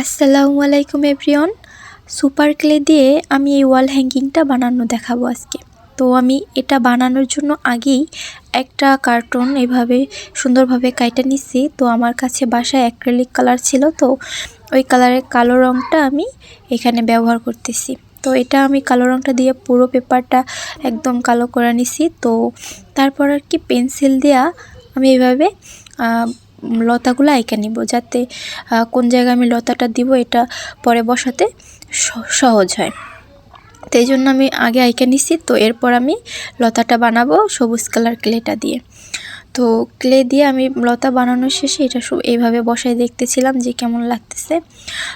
আসসালামু আলাইকুম everyone super clay দিয়ে আমি এই ওয়াল হ্যাঙ্গিংটা বানানো দেখাবো আজকে। তো আমি এটা বানানোর জন্য আগেই একটা কার্টুন এভাবে সুন্দরভাবে কাইটা নিচ্ছি। তো আমার কাছে বাসায় অ্যাক্রেলিক কালার ছিল, তো ওই কালারের কালো রঙটা আমি এখানে ব্যবহার করতেছি। তো এটা আমি কালো রঙটা দিয়ে পুরো পেপারটা একদম কালো করে নিছি। তো তারপর আর কি পেন্সিল দেয়া আমি এভাবে লতাগুলো আঁকে নিব যাতে কোন জায়গায় আমি লতাটা দিব এটা পরে বসাতে সহজ হয়। তাই জন্য আমি আগে আঁকে নিছি, তো এরপর আমি লতাটা বানাবো সবুজ কালার ক্লেটা দিয়ে। তো ক্লে দিয়ে আমি লতা বানানোর শেষে এটা সব এইভাবে বসায় দেখতেছিলাম যে কেমন লাগতেছে।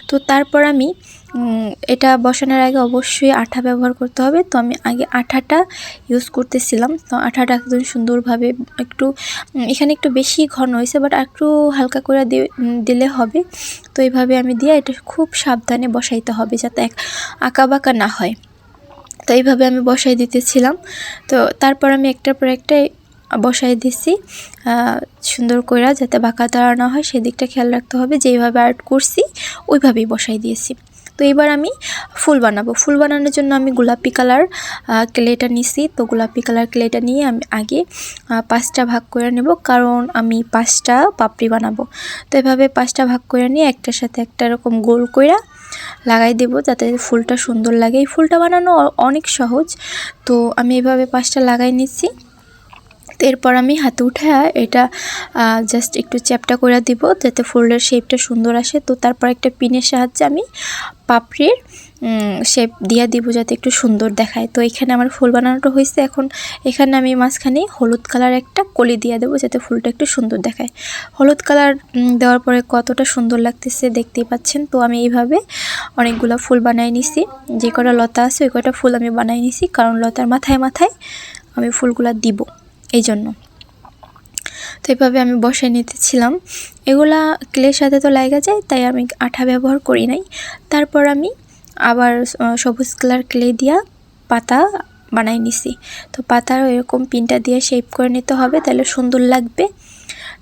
তো তারপর আমি এটা বসানোর আগে অবশ্যই আঠা ব্যবহার করতে হবে। তো আমি আগে আঠাটা ইউজ করতেছিলাম। তো আঠাটা একদম সুন্দরভাবে একটু এখানে একটু বেশি ঘন হয়েছে বাট একটু হালকা করে দিলে হবে। তো এইভাবে আমি দিয়ে এটা খুব সাবধানে বসাইতে হবে যাতে এক আঁকা বাঁকা না হয়। তো এইভাবে আমি বসাই দিতেছিলাম। তো তারপর আমি একটার পর একটা বসাই দিছি। সুন্দর করে যাতে বাঁকা তাড়া না হয়, সেদিকটা খেয়াল রাখতে হবে। যেইভাবে আর্ট করছি, ওইভাবেই বসাই দিয়েছি। তো এবার আমি ফুল বানাবো। ফুল বানানোর জন্য আমি গোলাপি কালার ক্লেটা নিছি। তো গোলাপি কালার ক্লেটা নিয়ে আমি আগে পাঁচটা ভাগ করে নেব। কারণ আমি পাঁচটা পাপড়ি বানাবো। তো এভাবে পাঁচটা ভাগ করে নিয়ে একটার সাথে একটা এরকম গোল কইরা লাগাই দেব যাতে ফুলটা সুন্দর লাগে। এই ফুলটা বানানো অনেক সহজ। তো আমি এভাবে পাঁচটা লাগাই নিচ্ছি এরপর আমি হাতে উঠে এটা জাস্ট একটু চ্যাপটা করে দিব যাতে ফুলের শেপটা সুন্দর আসে। তো তারপর একটা পিনের সাহায্যে আমি পাপড়ির শেপ দিয়ে দিব যাতে একটু সুন্দর দেখায়। তো এখানে আমার ফুল বানানোটা হয়েছে। এখন এখানে আমি মাঝখানে হলুদ কালার একটা কলি দিয়ে দেবো যাতে ফুলটা একটু সুন্দর দেখায়। হলুদ কালার দেওয়ার পরে কতটা সুন্দর লাগতেছে দেখতেই পাচ্ছেন। তো আমি এইভাবে অনেকগুলো ফুল বানাই নিছি। যে কটা লতা আছে ওই কটা ফুল আমি বানাই নিছি। কারণ লতার মাথায় মাথায় আমি ফুলগুলা দিব। এই জন্য তো এভাবে আমি বসাই নিতেছিলাম। এগুলা ক্লের সাথে তো লাগা যায়, তাই আমি আঠা ব্যবহার করি নাই। তারপর আমি আবার সবুজ কালার ক্লে দিয়া পাতা বানাই নিছি। তো পাতার এরকম পিনটা দিয়ে শেপ করে নিতে হবে, তাহলে সুন্দর লাগবে।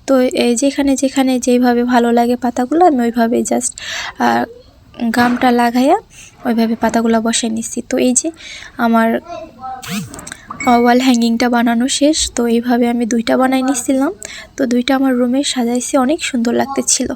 তো যেখানে যেখানে যেইভাবে ভালো লাগে পাতাগুলো, আমি ওইভাবে জাস্ট গামটা লাগাইয়া ওইভাবে পাতাগুলো বসে নিচ্ছি। তো এই যে আমার ওয়াল হ্যাঙ্গিংটা বানানো শেষ, তো এইভাবে আমি দুইটা বানাই নিছিলাম তো দুইটা আমার রুমে সাজাইছি, অনেক সুন্দর লাগতেছিল।